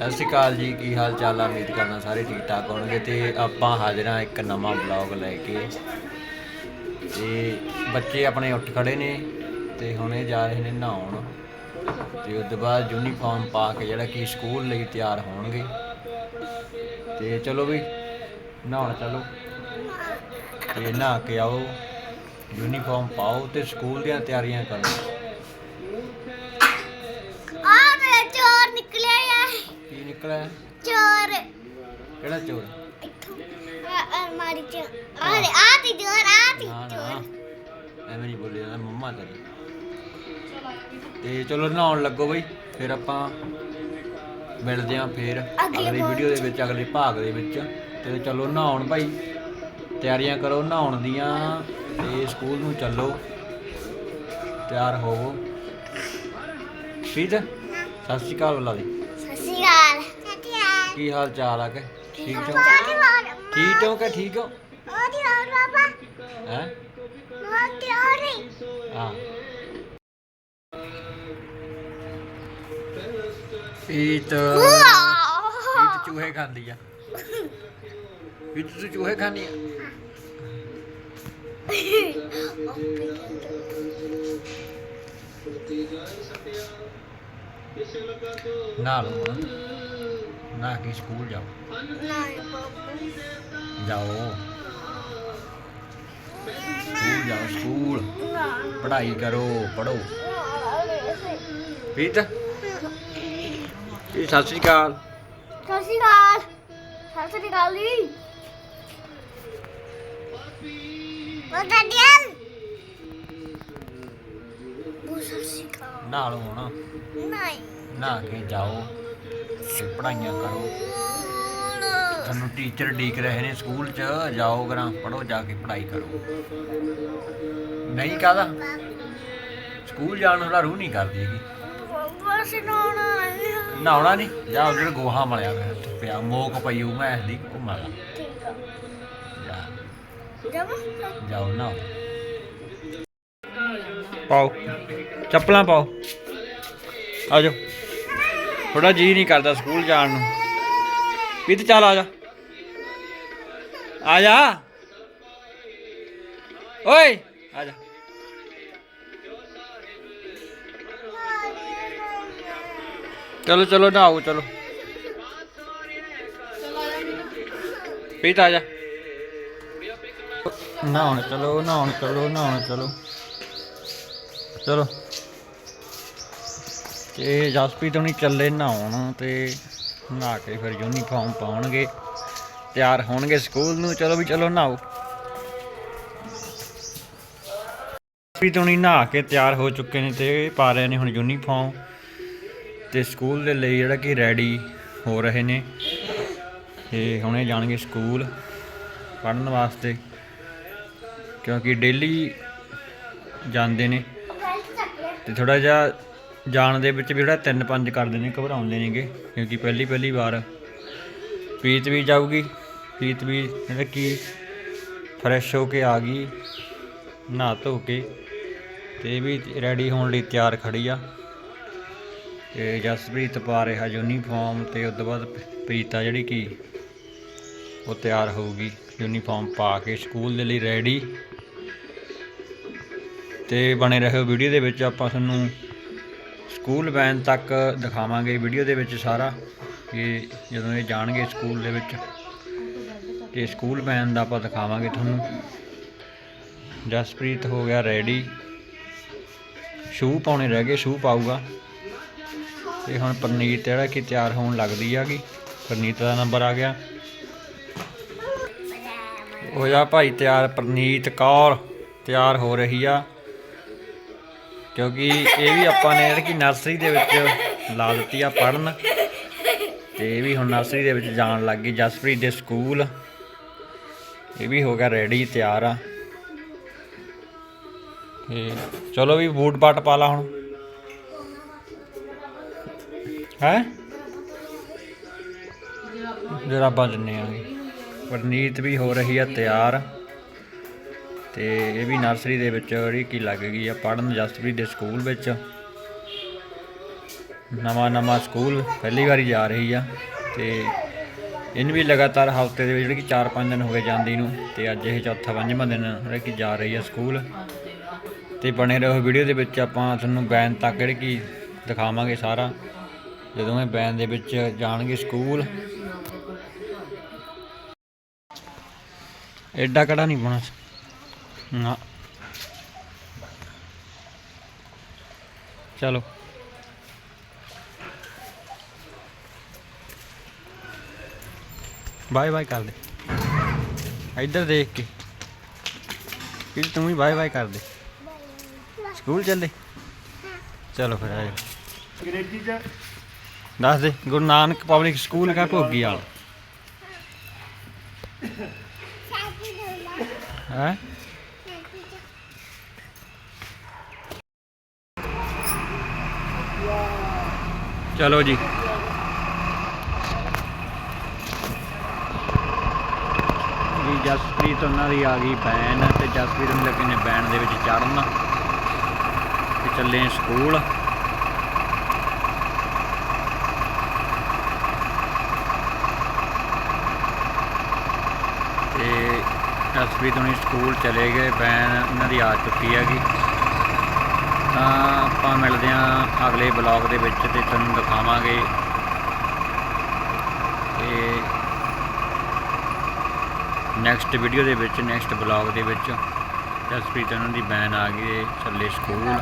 ਸਤਿ ਸ਼੍ਰੀ ਅਕਾਲ ਜੀ, ਕੀ ਹਾਲ ਚਾਲ ਆ? ਉਮੀਦ ਕਰਨਾ ਸਾਰੇ ਠੀਕ ਠਾਕ ਹੋਣਗੇ ਤੇ ਆਪਾਂ ਹਾਜ਼ਰ ਹਾਂ ਇੱਕ ਨਵਾਂ ਬਲੌਗ ਲੈ ਕੇ। ਤੇ ਬੱਚੇ ਆਪਣੇ ਉੱਠ ਖੜੇ ਨੇ ਤੇ ਹੁਣੇ ਜਾ ਰਹੇ ਨੇ ਨਹਾਉਣ। ਤੇ ਉਸ ਤੋਂ ਬਾਅਦ ਯੂਨੀਫਾਰਮ ਪਾ ਕੇ ਜਿਹੜਾ ਕਿ ਸਕੂਲ ਲਈ ਤਿਆਰ ਹੋਣਗੇ। ਤੇ ਚਲੋ ਵੀ, ਨਹਾਉਣ ਚਲੋ। ਤੇ ਨਹਾ ਕੇ ਆਓ। ਯੂਨੀਫਾਰਮ ਪਾਓ ਤੇ ਸਕੂਲ ਦੀਆਂ ਤਿਆਰੀਆਂ ਕਰੋ। ਨਿਕਲਿਆ? ਚੋਰ ਕਿਹੜਾ ਚੋਰ ਇੱਥੋਂ ਆ ਅਲਮਾਰੀ ਚ ਆ ਲੈ ਆ ਤੀ ਚੋਰ ਆ ਤੀ ਨਾ ਨਾ ਚੋਰ ਐਵੇਂ ਨਹੀਂ ਬੋਲੀ ਜਾਂਦਾ ਮੰਮਾ ਤੇਰੀ ਤੇ ਚਲੋ ਨਹਾਉਣ ਲੱਗੋ ਬਈ ਫਿਰ ਆਪਾਂ ਮਿਲਦੇ ਆਂ ਫਿਰ ਅਗਲੇ ਅਗਲੀ ਵੀਡੀਓ ਦੇ ਵਿੱਚ ਅਗਲੇ ਭਾਗ ਦੇ ਵਿੱਚ ਤੇ ਚਲੋ ਨਹਾਉਣ ਭਾਈ ਤਿਆਰੀਆਂ ਕਰੋ ਨਹਾਉਣ ਦੀਆਂ ਤੇ ਸਕੂਲ ਨੂੰ ਚੱਲੋ ਤਿਆਰ ਹੋਵੋ ਠੀਕ ਹੈ ਸਤਿ ਸ਼੍ਰੀ ਅਕਾਲ ਬੁਲਾ ਦੀ ਕੀ ਹਾਲ ਚਾਲ ਆ ਕੇ? ਠੀਕ ਹੋ ਠੀਕ ਹੋ ਕਿ ਠੀਕ ਹੋ? ਉਹਦੀ ਹੋਰ ਬਾਬਾ। ਹੈ? ਉਹਦੀ ਹੋਰ ਨਹੀਂ? ਹਾਂ। ਪੀਤ ਪੀਤ ਚੂਹੇ ਖਾਂਦੀ ਆ। ਪੀਤ ਤੂੰ ਚੂਹੇ ਖਾਂਦੀ ਆ? ਨਾ ਲੋ ਨਾ ਕਿ ਸਕੂਲ ਜਾਓ। ਨਹੀਂ ਬਾਬਾ ਜਾਓ। ਸਕੂਲ ਜਾਓ ਸਕੂਲ। ਪੜ੍ਹਾਈ ਕਰੋ ਪੜੋ ਪੀਤ ਇਹ ਸਤਿ ਸ਼੍ਰੀ ਅਕਾਲ। ਸਤਿ ਸ਼੍ਰੀ ਅਕਾਲ। ਸਤਿ ਸ਼੍ਰੀ ਅਕਾਲ ਜੀ। ਬਤਾ ਦਿਲ ਬੋ ਸਤਿ ਸ਼੍ਰੀ ਅਕਾਲ। ਨਹਾ ਲਓ ਹੁਣ। ਨਹੀਂ। ਨਹਾ ਕੇ ਜਾਓ। ਪੜ੍ਹਾਈਆਂ ਕਰੋ। ਤੁਹਾਨੂੰ ਟੀਚਰ ਡੀਕ ਰਹੇ ਨੇ ਸਕੂਲ 'ਚ, ਜਾਓ ਕਰਾਂ ਪੜੋ ਜਾ ਕੇ ਪੜ੍ਹਾਈ ਕਰੋ। ਨਹੀਂ ਕਾਹਦਾ? ਸਕੂਲ ਜਾਣ ਨੂੰ ਰੂਹ ਨਹੀਂ ਕਰਦੀ ਹੈਗੀ। ਬਸ ਨੋਣਾ ਨਹਾਉਣਾ ਨਹੀਂ? ਜਾ ਉਧਰ ਗੋਹਾ ਮਲਿਆ ਪਿਆ ਉੱਥੇ ਪਿਆ, ਮੋਕ ਪਈ ਉਹ ਮੈਂ ਦੀ ਉਹ ਮਾਲਾ ਠੀਕ ਆ ਜਾ। ਜਾਓ ਨਾ ਪਾਓ। ਚੱਪਲਾਂ ਪਾਓ। ਆ ਜਾਓ। ਥੋੜਾ ਜੀ ਨਹੀਂ ਕਰਦਾ ਸਕੂਲ ਜਾਣ ਨੂੰ। ਵੀ ਤੇ ਚੱਲ ਆ ਜਾ। ਆ ਜਾ। ਓਏ, ਆ ਜਾ। ਚਲੋ ਚਲੋ, ਨਹਾਓ, ਚਲੋ। ਪੀਤ ਆ ਜਾ। ਨਹਾਉਣ, ਚਲੋ ਨਹਾਉਣ ਚਲੋ ਨਹਾਉਣ, ਚਲੋ। ਚਲੋ। ਤੇ ਜਸਪ੍ਰੀਤ ਹੁਣੀ ਚੱਲੇ ਨਹਾਉਣ ਤੇ ਨਹਾ ਕੇ ਫਿਰ ਯੂਨੀਫਾਰਮ ਪਾਉਣਗੇ। ਤਿਆਰ ਹੋਣਗੇ ਸਕੂਲ ਨੂੰ। ਚਲੋ ਵੀ ਚਲੋ ਨਹਾਓ। ਜਸਪ੍ਰੀਤ ਹੁਣੀ ਨਹਾ ਕੇ ਤਿਆਰ ਹੋ ਚੁੱਕੇ ਨੇ ਤੇ ਪਾ ਰਹੇ ਨੇ ਹੁਣ ਯੂਨੀਫਾਰਮ ਤੇ ਸਕੂਲ ਦੇ ਲਈ ਜਿਹੜਾ ਕਿ ਰੈਡੀ ਹੋ ਰਹੇ ਨੇ। ਤੇ ਹੁਣੇ ਜਾਣਗੇ ਸਕੂਲ ਪੜ੍ਹਨ ਵਾਸਤੇ ਕਿਉਂਕਿ ਡੇਲੀ ਜਾਂਦੇ ਨੇ। ਤੇ ਥੋੜਾ ਜਿਹਾ ਜਾਣ ਦੇ ਵਿੱਚ ਵੀ ਜਿਹੜਾ ਤਿੰਨ ਪੰਜ ਕਰਦੇ ਨੇ, ਘਬਰਾਉਂਦੇ ਨੇਗੇ, ਕਿਉਂਕਿ ਪਹਿਲੀ ਪਹਿਲੀ ਵਾਰ ਪ੍ਰੀਤ ਵੀ ਜਾਊਗੀ, ਪ੍ਰੀਤ ਵੀ ਜਿਹੜਾ ਕਿ ਫਰੈਸ਼ ਹੋ ਕੇ ਆ ਗਈ, ਨਹਾ ਧੋ ਕੇ ਤੇ ਇਹ ਵੀ ਰੈਡੀ ਹੋਣ ਲਈ ਤਿਆਰ ਖੜੀ ਆ। ਤੇ ਜਸਪ੍ਰੀਤ ਪਾ ਰਿਹਾ ਯੂਨੀਫਾਰਮ ਤੇ ਉਸ ਤੋਂ ਬਾਅਦ ਪ੍ਰੀਤਾ ਜਿਹੜੀ ਕਿ ਉਹ ਤਿਆਰ ਹੋਊਗੀ ਯੂਨੀਫਾਰਮ ਪਾ ਕੇ ਸਕੂਲ ਦੇ ਲਈ ਰੈਡੀ ਤੇ ਬਣੇ ਰਹੋ ਵੀਡੀਓ ਦੇ ਵਿੱਚ, ਆਪਾਂ ਤੁਹਾਨੂੰ ਸਕੂਲ ਵੈਨ ਤੱਕ ਦਿਖਾਵਾਂਗੇ ਵੀਡੀਓ ਦੇ ਵਿੱਚ ਸਾਰਾ ਕਿ ਜਦੋਂ ਇਹ ਜਾਣਗੇ ਸਕੂਲ ਦੇ ਵਿੱਚ ਤੇ ਸਕੂਲ ਵੈਨ ਦਾ ਆਪਾਂ ਦਿਖਾਵਾਂਗੇ ਤੁਹਾਨੂੰ। ਜਸਪ੍ਰੀਤ ਹੋ ਗਿਆ ਰੈਡੀ ਸ਼ੂ ਪਾਉਣੇ ਰਹਿ ਗਏ ਸ਼ੂ ਪਾਊਗਾ। ਤੇ ਹੁਣ ਪਰਨੀਤ ਜਿਹੜਾ ਕਿ ਤਿਆਰ ਹੋਣ ਲੱਗਦੀ ਆਗੀ ਪਰਨੀਤ ਦਾ ਨੰਬਰ ਆ ਗਿਆ। ਹੋ ਜਾ ਭਾਈ ਤਿਆਰ, ਪਰਨੀਤ ਕੌਰ ਤਿਆਰ ਹੋ ਰਹੀ ਆ। ਕਿਉਂਕਿ ਇਹ ਵੀ ਆਪਾਂ ਨੇ ਜਿਹੜੀ ਕਿ ਨਰਸਰੀ ਦੇ ਵਿੱਚ ਲਾ ਦਿੱਤੀ ਆ ਪੜਨ ਤੇ ਇਹ ਵੀ ਹੁਣ ਨਰਸਰੀ ਦੇ ਵਿੱਚ ਜਾਣ ਲੱਗ ਗਈ ਜਸਪ੍ਰੀਤ ਦੇ ਸਕੂਲ। ਇਹ ਵੀ ਹੋ ਗਿਆ ਰੈਡੀ ਤਿਆਰ ਆ। ਤੇ ਚਲੋ ਵੀ ਬੂਟ ਬਾਟ ਪਾ ਲਾ ਹੁਣ। ਹੈ? ਜਰਾਬਾਂ ਜੰਨੇ ਆ। ਪਰਨੀਤ ਵੀ ਹੋ ਰਹੀ ਆ ਤਿਆਰ। ਤੇ ਇਹ ਵੀ ਨਰਸਰੀ ਦੇ ਵਿੱਚ ਜਿਹੜੀ ਕੀ ਲੱਗ ਗਈ ਆ ਪੜਨ ਜਸਪ੍ਰੀਤ ਦੇ ਸਕੂਲ ਵਿੱਚ। ਨਵਾਂ ਨਵਾਂ ਸਕੂਲ ਪਹਿਲੀ ਵਾਰੀ ਜਾ ਰਹੀ ਆ ਤੇ ਇਹਨੂੰ ਵੀ ਲਗਾਤਾਰ ਹਫ਼ਤੇ ਦੇ ਵਿੱਚ ਜਿਹੜੀ ਕਿ 4-5 ਦਿਨ ਹੋ ਗਏ ਜਾਂਦੀ ਨੂੰ ਤੇ ਅੱਜ ਇਹ ਚੌਥਾ ਪੰਜਵਾਂ ਦਿਨ ਜਿਹੜਾ ਕਿ ਜਾ ਰਹੀ ਆ ਸਕੂਲ। ਤੇ ਬਣੇ ਰਹੋ ਵੀਡੀਓ ਦੇ ਵਿੱਚ ਆਪਾਂ ਤੁਹਾਨੂੰ ਬੈਨ ਤੱਕ ਜਿਹੜੀ ਕਿ ਦਿਖਾਵਾਂਗੇ ਸਾਰਾ। ਜਦੋਂ ਇਹ ਬੈਨ ਦੇ ਵਿੱਚ ਜਾਣਗੇ ਸਕੂਲ। ਐਡਾ ਕੜਾ ਨਹੀਂ ਪਾਉਣਾ ਨਾ ਚਲੋ ਬਾਏ ਬਾਏ ਕਰ ਦੇ ਇੱਧਰ ਦੇਖ ਕੇ ਕਿ ਤੂੰ ਵੀ ਬਾਏ ਬਾਏ ਕਰ ਦੇ ਸਕੂਲ ਚੱਲੇ ਚਲੋ ਫਿਰ ਆਏ ਅੰਗਰੇਜ਼ੀ ਚ ਦੱਸ ਦੇ ਗੁਰੂ ਨਾਨਕ ਪਬਲਿਕ ਸਕੂਲ ਕਾ ਭੋਗੀ ਵਾਲਾ ਸਾਡੀ ਦੋਲਾ ਹੈ ਚਲੋ ਜੀ। ਜੀ, ਜਸਪ੍ਰੀਤ ਉਹਨਾਂ ਦੀ ਆ ਗਈ ਬੈਨ ਤੇ ਜਸਪ੍ਰੀਤ ਨੂੰ ਲੱਗੇ ਨੇ ਬੈਨ ਦੇ ਵਿੱਚ ਚੜਨ ਤੇ ਚੱਲੇ ਸਕੂਲ। ਤੇ ਜਸਪ੍ਰੀਤ ਹੁਣੀ ਸਕੂਲ ਚਲੇ ਗਏ, ਬੈਨ ਉਹਨਾਂ ਦੀ ਆ ਚੁੱਕੀ ਹੈਗੀ। ਤਾਂ ਆਪਾਂ ਮਿਲਦੇ ਹਾਂ ਅਗਲੇ ਬਲੌਗ ਦੇ ਵਿੱਚ ਤੇ ਤੁਹਾਨੂੰ ਦਿਖਾਵਾਂਗੇ। ਤੇ ਨੈਕਸਟ ਵੀਡੀਓ ਦੇ ਵਿੱਚ ਨੈਕਸਟ ਬਲੌਗ ਦੇ ਵਿੱਚ ਜਸਪ੍ਰੀਤ ਉਹਨਾਂ ਦੀ ਬੈਨ ਆ ਗਈ ਚੱਲੇ ਸਕੂਲ